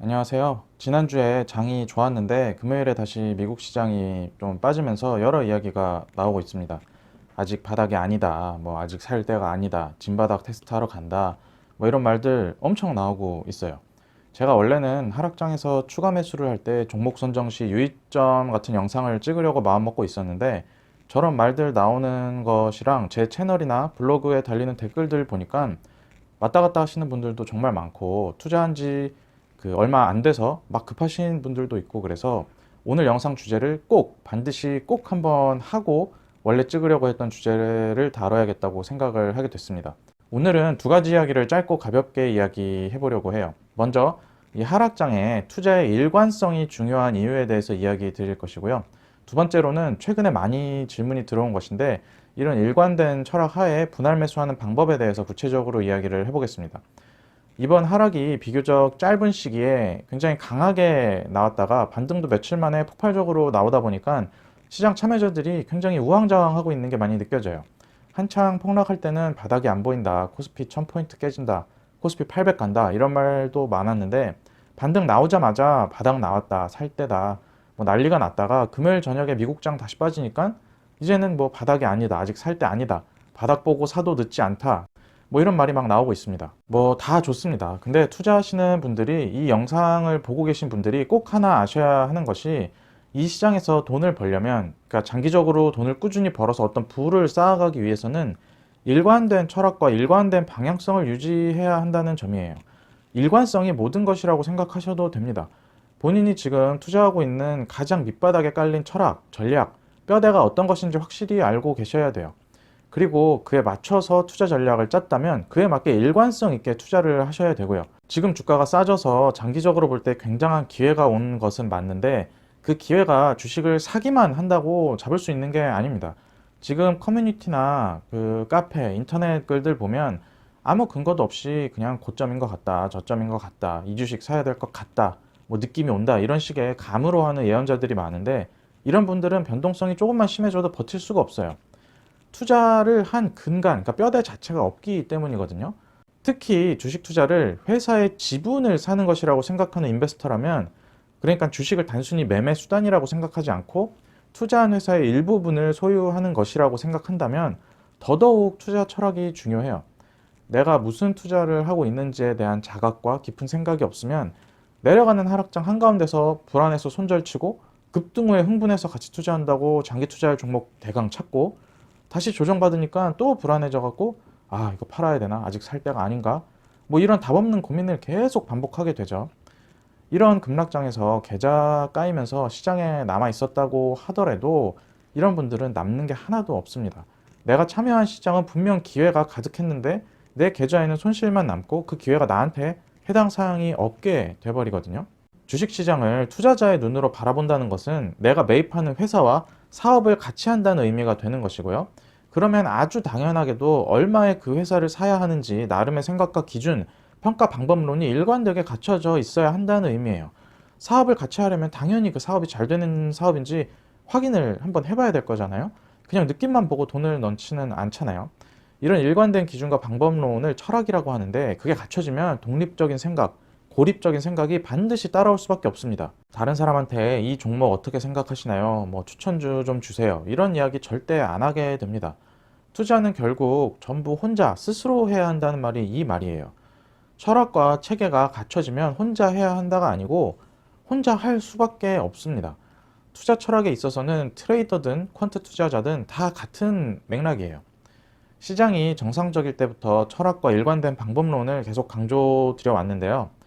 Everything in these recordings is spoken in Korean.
안녕하세요. 지난주에 장이 좋았는데 금요일에 다시 미국 시장이 좀 빠지면서 여러 이야기가 나오고 있습니다. 아직 바닥이 아니다. 뭐 아직 살 때가 아니다. 진바닥 테스트하러 간다. 뭐 이런 말들 엄청 나오고 있어요. 제가 원래는 하락장에서 추가 매수를 할 때 종목 선정 시 유의점 같은 영상을 찍으려고 마음먹고 있었는데 저런 말들 나오는 것이랑 제 채널이나 블로그에 달리는 댓글들 보니까 왔다 갔다 하시는 분들도 정말 많고 투자한 지 그 얼마 안 돼서 막 급하신 분들도 있고 그래서 오늘 영상 주제를 꼭 반드시 꼭 한번 하고 원래 찍으려고 했던 주제를 다뤄야겠다고 생각을 하게 됐습니다. 오늘은 두 가지 이야기를 짧고 가볍게 이야기해 보려고 해요. 먼저 이 하락장에 투자의 일관성이 중요한 이유에 대해서 이야기 드릴 것이고요. 두 번째로는 최근에 많이 질문이 들어온 것인데 이런 일관된 철학 하에 분할 매수하는 방법에 대해서 구체적으로 이야기를 해보겠습니다. 이번 하락이 비교적 짧은 시기에 굉장히 강하게 나왔다가 반등도 며칠 만에 폭발적으로 나오다 보니까 시장 참여자들이 굉장히 우왕좌왕하고 있는 게 많이 느껴져요. 한창 폭락할 때는 바닥이 안 보인다. 코스피 1000포인트 깨진다. 코스피 800 간다. 이런 말도 많았는데 반등 나오자마자 바닥 나왔다. 살 때다. 뭐 난리가 났다가 금요일 저녁에 미국장 다시 빠지니까 이제는 뭐 바닥이 아니다. 아직 살 때 아니다. 바닥 보고 사도 늦지 않다. 뭐 이런 말이 막 나오고 있습니다. 뭐 다 좋습니다. 근데 투자하시는 분들이 이 영상을 보고 계신 분들이 꼭 하나 아셔야 하는 것이 이 시장에서 돈을 벌려면 그러니까 장기적으로 돈을 꾸준히 벌어서 어떤 부를 쌓아가기 위해서는 일관된 철학과 일관된 방향성을 유지해야 한다는 점이에요. 일관성이 모든 것이라고 생각하셔도 됩니다. 본인이 지금 투자하고 있는 가장 밑바닥에 깔린 철학, 전략, 뼈대가 어떤 것인지 확실히 알고 계셔야 돼요. 그리고 그에 맞춰서 투자 전략을 짰다면 그에 맞게 일관성 있게 투자를 하셔야 되고요. 지금 주가가 싸져서 장기적으로 볼 때 굉장한 기회가 온 것은 맞는데 그 기회가 주식을 사기만 한다고 잡을 수 있는 게 아닙니다. 지금 커뮤니티나 그 카페, 인터넷 글들 보면 아무 근거도 없이 그냥 고점인 것 같다, 저점인 것 같다, 이 주식 사야 될 것 같다, 뭐 느낌이 온다 이런 식의 감으로 하는 예언자들이 많은데 이런 분들은 변동성이 조금만 심해져도 버틸 수가 없어요. 투자를 한 근간, 그러니까 뼈대 자체가 없기 때문이거든요. 특히 주식 투자를 회사의 지분을 사는 것이라고 생각하는 인베스터라면 그러니까 주식을 단순히 매매 수단이라고 생각하지 않고 투자한 회사의 일부분을 소유하는 것이라고 생각한다면 더더욱 투자 철학이 중요해요. 내가 무슨 투자를 하고 있는지에 대한 자각과 깊은 생각이 없으면 내려가는 하락장 한가운데서 불안해서 손절치고 급등 후에 흥분해서 같이 투자한다고 장기 투자할 종목 대강 찾고 다시 조정받으니까 또 불안해져 갖고 아 이거 팔아야 되나 아직 살 때가 아닌가 뭐 이런 답 없는 고민을 계속 반복하게 되죠. 이런 급락장에서 계좌 까이면서 시장에 남아 있었다고 하더라도 이런 분들은 남는 게 하나도 없습니다. 내가 참여한 시장은 분명 기회가 가득했는데 내 계좌에는 손실만 남고 그 기회가 나한테 해당 사항이 없게 돼버리거든요. 주식 시장을 투자자의 눈으로 바라본다는 것은 내가 매입하는 회사와 사업을 같이 한다는 의미가 되는 것이고요. 그러면 아주 당연하게도 얼마에 그 회사를 사야 하는지 나름의 생각과 기준, 평가 방법론이 일관되게 갖춰져 있어야 한다는 의미예요. 사업을 같이 하려면 당연히 그 사업이 잘 되는 사업인지 확인을 한번 해봐야 될 거잖아요. 그냥 느낌만 보고 돈을 넣지는 않잖아요. 이런 일관된 기준과 방법론을 철학이라고 하는데 그게 갖춰지면 독립적인 생각, 고립적인 생각이 반드시 따라올 수밖에 없습니다. 다른 사람한테 이 종목 어떻게 생각하시나요? 뭐 추천주 좀 주세요. 이런 이야기 절대 안 하게 됩니다. 투자는 결국 전부 혼자 스스로 해야 한다는 말이 이 말이에요. 철학과 체계가 갖춰지면 혼자 해야 한다가 아니고 혼자 할 수밖에 없습니다. 투자 철학에 있어서는 트레이더든 퀀트 투자자든 다 같은 맥락이에요. 시장이 정상적일 때부터 철학과 일관된 방법론을 계속 강조드려 왔는데요.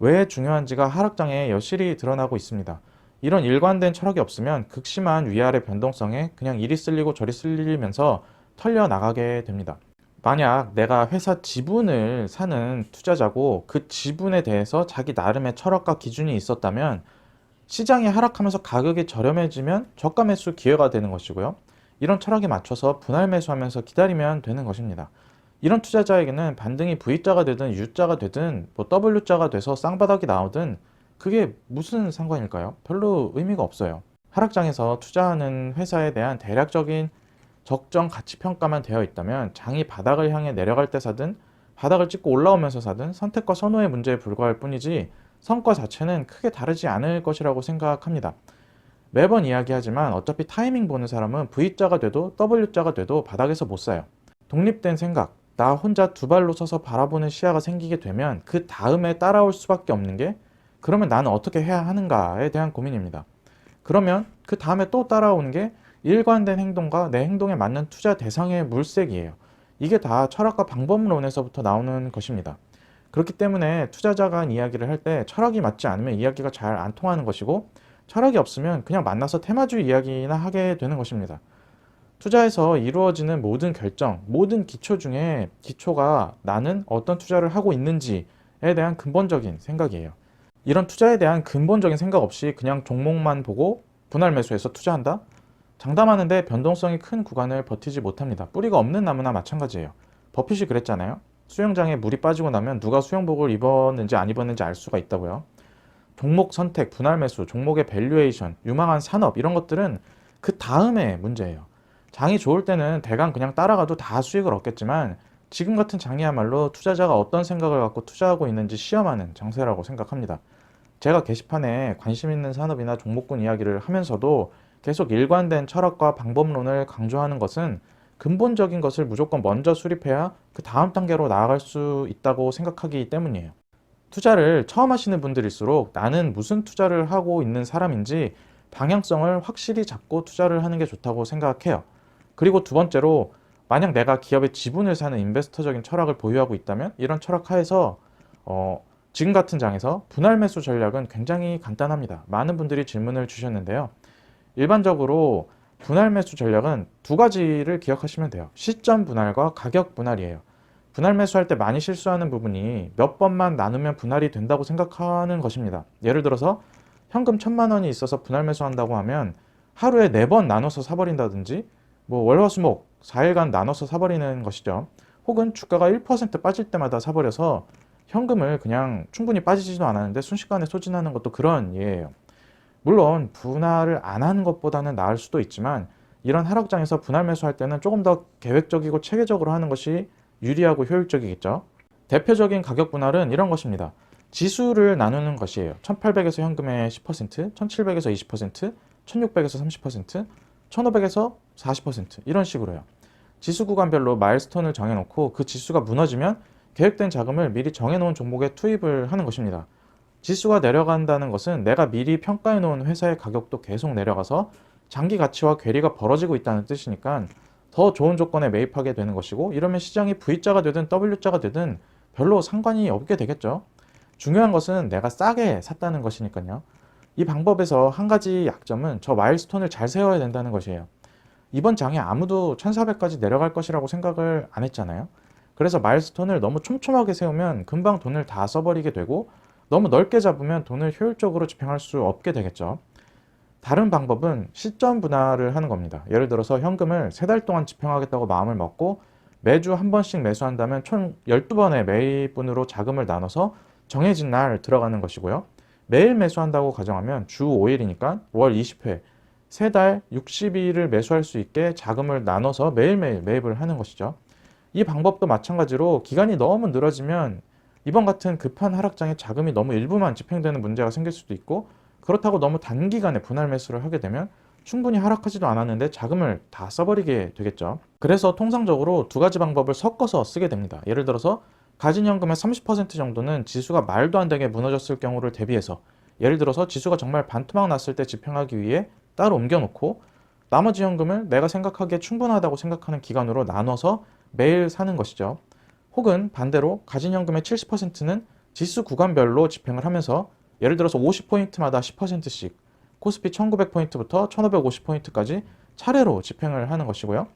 왜 중요한지가 하락장에 여실히 드러나고 있습니다. 이런 일관된 철학이 없으면 극심한 위아래 변동성에 그냥 이리 쓸리고 저리 쓸리면서 털려 나가게 됩니다. 만약 내가 회사 지분을 사는 투자자고 그 지분에 대해서 자기 나름의 철학과 기준이 있었다면 시장이 하락하면서 가격이 저렴해지면 저가 매수 기회가 되는 것이고요. 이런 철학에 맞춰서 분할 매수하면서 기다리면 되는 것입니다. 이런 투자자에게는 반등이 V자가 되든 U자가 되든 뭐 W자가 돼서 쌍바닥이 나오든 그게 무슨 상관일까요? 별로 의미가 없어요. 하락장에서 투자하는 회사에 대한 대략적인 적정 가치 평가만 되어 있다면 장이 바닥을 향해 내려갈 때 사든 바닥을 찍고 올라오면서 사든 선택과 선호의 문제에 불과할 뿐이지 성과 자체는 크게 다르지 않을 것이라고 생각합니다. 매번 이야기하지만 어차피 타이밍 보는 사람은 V자가 돼도 W자가 돼도 바닥에서 못 사요. 독립된 생각, 나 혼자 두 발로 서서 바라보는 시야가 생기게 되면 그 다음에 따라올 수밖에 없는 게 그러면 나는 어떻게 해야 하는가에 대한 고민입니다. 그러면 그 다음에 또 따라오는 게 일관된 행동과 내 행동에 맞는 투자 대상의 물색이에요. 이게 다 철학과 방법론에서부터 나오는 것입니다. 그렇기 때문에 투자자가 이야기를 할 때 철학이 맞지 않으면 이야기가 잘 안 통하는 것이고 철학이 없으면 그냥 만나서 테마주의 이야기나 하게 되는 것입니다. 투자에서 이루어지는 모든 결정, 모든 기초 중에 기초가 나는 어떤 투자를 하고 있는지에 대한 근본적인 생각이에요. 이런 투자에 대한 근본적인 생각 없이 그냥 종목만 보고 분할 매수해서 투자한다? 장담하는데 변동성이 큰 구간을 버티지 못합니다. 뿌리가 없는 나무나 마찬가지예요. 버핏이 그랬잖아요. 수영장에 물이 빠지고 나면 누가 수영복을 입었는지 안 입었는지 알 수가 있다고요. 종목 선택, 분할 매수, 종목의 밸류에이션, 유망한 산업 이런 것들은 그 다음에 문제예요. 장이 좋을 때는 대강 그냥 따라가도 다 수익을 얻겠지만 지금 같은 장이야말로 투자자가 어떤 생각을 갖고 투자하고 있는지 시험하는 장세라고 생각합니다. 제가 게시판에 관심 있는 산업이나 종목군 이야기를 하면서도 계속 일관된 철학과 방법론을 강조하는 것은 근본적인 것을 무조건 먼저 수립해야 그 다음 단계로 나아갈 수 있다고 생각하기 때문이에요. 투자를 처음 하시는 분들일수록 나는 무슨 투자를 하고 있는 사람인지 방향성을 확실히 잡고 투자를 하는 게 좋다고 생각해요. 그리고 두 번째로 만약 내가 기업의 지분을 사는 인베스터적인 철학을 보유하고 있다면 이런 철학 하에서 어, 지금 같은 장에서 분할 매수 전략은 굉장히 간단합니다. 많은 분들이 질문을 주셨는데요. 일반적으로 분할 매수 전략은 두 가지를 기억하시면 돼요. 시점 분할과 가격 분할이에요. 분할 매수할 때 많이 실수하는 부분이 몇 번만 나누면 분할이 된다고 생각하는 것입니다. 예를 들어서 현금 천만 원이 있어서 분할 매수한다고 하면 하루에 네 번 나눠서 사버린다든지 뭐 월화수목 4일간 나눠서 사버리는 것이죠. 혹은 주가가 1% 빠질 때마다 사버려서 현금을 그냥 충분히 빠지지도 않았는데 순식간에 소진하는 것도 그런 예예요. 물론 분할을 안 하는 것보다는 나을 수도 있지만 이런 하락장에서 분할 매수할 때는 조금 더 계획적이고 체계적으로 하는 것이 유리하고 효율적이겠죠. 대표적인 가격 분할은 이런 것입니다. 지수를 나누는 것이에요. 1800에서 현금의 10%, 1700에서 20%, 1600에서 30%, 1500에서 40% 이런 식으로요. 지수 구간별로 마일스톤을 정해놓고 그 지수가 무너지면 계획된 자금을 미리 정해놓은 종목에 투입을 하는 것입니다. 지수가 내려간다는 것은 내가 미리 평가해 놓은 회사의 가격도 계속 내려가서 장기 가치와 괴리가 벌어지고 있다는 뜻이니까 더 좋은 조건에 매입하게 되는 것이고 이러면 시장이 V자가 되든 W자가 되든 별로 상관이 없게 되겠죠. 중요한 것은 내가 싸게 샀다는 것이니까요. 이 방법에서 한 가지 약점은 저 마일스톤을 잘 세워야 된다는 것이에요. 이번 장에 아무도 1400까지 내려갈 것이라고 생각을 안 했잖아요. 그래서 마일스톤을 너무 촘촘하게 세우면 금방 돈을 다 써버리게 되고 너무 넓게 잡으면 돈을 효율적으로 집행할 수 없게 되겠죠. 다른 방법은 시점 분할을 하는 겁니다. 예를 들어서 현금을 세 달 동안 집행하겠다고 마음을 먹고 매주 한 번씩 매수한다면 총 12번의 매입분으로 자금을 나눠서 정해진 날 들어가는 것이고요. 매일 매수한다고 가정하면 주 5일이니까 월 20회, 세 달 60일을 매수할 수 있게 자금을 나눠서 매일매일 매입을 하는 것이죠. 이 방법도 마찬가지로 기간이 너무 늘어지면 이번 같은 급한 하락장에 자금이 너무 일부만 집행되는 문제가 생길 수도 있고 그렇다고 너무 단기간에 분할 매수를 하게 되면 충분히 하락하지도 않았는데 자금을 다 써버리게 되겠죠. 그래서 통상적으로 두 가지 방법을 섞어서 쓰게 됩니다. 예를 들어서 가진 현금의 30% 정도는 지수가 말도 안 되게 무너졌을 경우를 대비해서 예를 들어서 지수가 정말 반토막 났을 때 집행하기 위해 따로 옮겨놓고 나머지 현금을 내가 생각하기에 충분하다고 생각하는 기간으로 나눠서 매일 사는 것이죠. 혹은 반대로 가진 현금의 70%는 지수 구간별로 집행을 하면서 예를 들어서 50포인트마다 10%씩 코스피 1900포인트부터 1550포인트까지 차례로 집행을 하는 것이고요.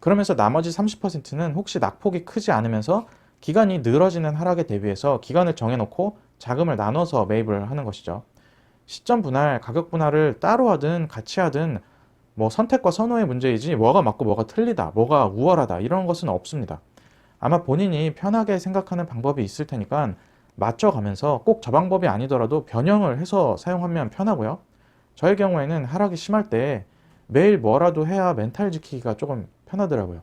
그러면서 나머지 30%는 혹시 낙폭이 크지 않으면서 기간이 늘어지는 하락에 대비해서 기간을 정해놓고 자금을 나눠서 매입을 하는 것이죠. 시점 분할, 가격 분할을 따로 하든 같이 하든 뭐 선택과 선호의 문제이지 뭐가 맞고 뭐가 틀리다, 뭐가 우월하다 이런 것은 없습니다. 아마 본인이 편하게 생각하는 방법이 있을 테니까 맞춰가면서 꼭 저 방법이 아니더라도 변형을 해서 사용하면 편하고요. 저의 경우에는 하락이 심할 때 매일 뭐라도 해야 멘탈 지키기가 조금 편하더라고요.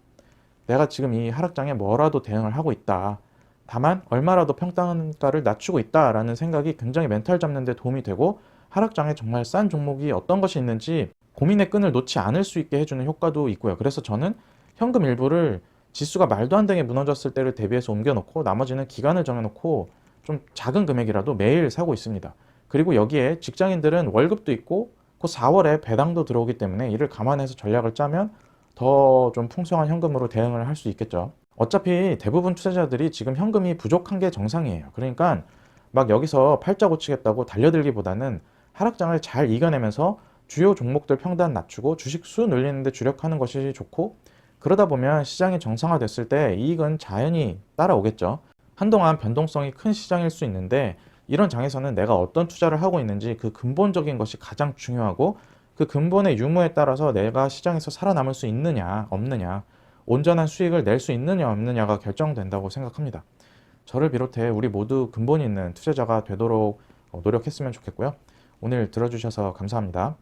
내가 지금 이 하락장에 뭐라도 대응을 하고 있다. 다만 얼마라도 평단가를 낮추고 있다라는 생각이 굉장히 멘탈 잡는 데 도움이 되고 하락장에 정말 싼 종목이 어떤 것이 있는지 고민의 끈을 놓지 않을 수 있게 해주는 효과도 있고요. 그래서 저는 현금 일부를 지수가 말도 안 되게 무너졌을 때를 대비해서 옮겨놓고 나머지는 기간을 정해놓고 좀 작은 금액이라도 매일 사고 있습니다. 그리고 여기에 직장인들은 월급도 있고 그 4월에 배당도 들어오기 때문에 이를 감안해서 전략을 짜면 더 좀 풍성한 현금으로 대응을 할 수 있겠죠. 어차피 대부분 투자자들이 지금 현금이 부족한 게 정상이에요. 그러니까 막 여기서 팔자 고치겠다고 달려들기보다는 하락장을 잘 이겨내면서 주요 종목들 평단 낮추고 주식 수 늘리는 데 주력하는 것이 좋고 그러다 보면 시장이 정상화됐을 때 이익은 자연히 따라오겠죠. 한동안 변동성이 큰 시장일 수 있는데 이런 장에서는 내가 어떤 투자를 하고 있는지 그 근본적인 것이 가장 중요하고 그 근본의 유무에 따라서 내가 시장에서 살아남을 수 있느냐 없느냐 온전한 수익을 낼 수 있느냐 없느냐가 결정된다고 생각합니다. 저를 비롯해 우리 모두 근본 있는 투자자가 되도록 어, 노력했으면 좋겠고요. 오늘 들어주셔서 감사합니다.